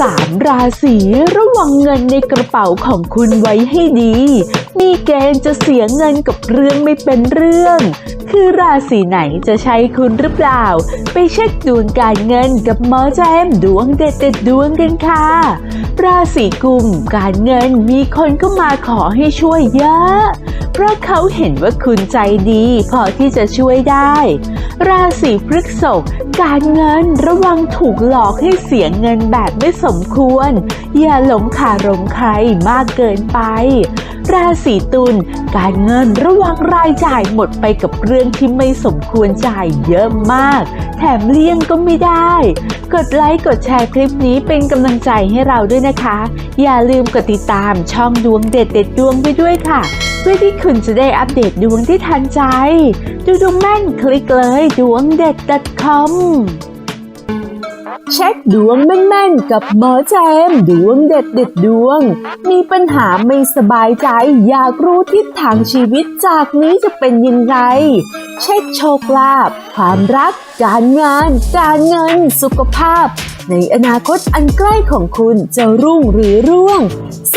สามราศีระวังเงินในกระเป๋าของคุณไว้ให้ดี มีเกณฑ์จะเสียเงินกับเรื่องไม่เป็นเรื่อง คือราศีไหนจะใช่คุณหรือเปล่า ไปเช็คดวงการเงินกับหมอแจมดวงเด็ดเด็ดดวงกันค่ะ ราศีกุมการเงินมีคนก็มาขอให้ช่วยเยอะ เพราะเขาเห็นว่าคุณใจดี พอที่จะช่วยได้ ราศีพฤษภการเงินระวังถูกหลอกให้เสียเงินแบบไม่สมควร อย่าหลงคารมใครมากเกินไป ราศีตุลการเงินระวังรายจ่ายหมดไปกับเรื่องที่ไม่สมควรจ่ายเยอะมาก แถมเลี่ยงก็ไม่ได้ กดไลค์กดแชร์คลิปนี้เป็นกำลังใจให้เราด้วยนะคะ อย่าลืมกดติดตามช่องดวงเด็ดเด็ดดวงไปด้วยค่ะ เพื่อที่คุณจะได้อัปเดตดวงที่ทันใจ ดูดวงแม่นคลิกเลยดวงเด็ด .com เช็คดวงแม่นๆกับหมอแจมดวงเด็ดเด็ดดวง มีปัญหาไม่สบายใจ อยากรู้ทิศทางชีวิตจากนี้จะเป็นยังไง เช็คโชคลาภความรัก การงาน การเงิน สุขภาพ ในอนาคตอันใกล้ของคุณจะรุ่งหรือร่วง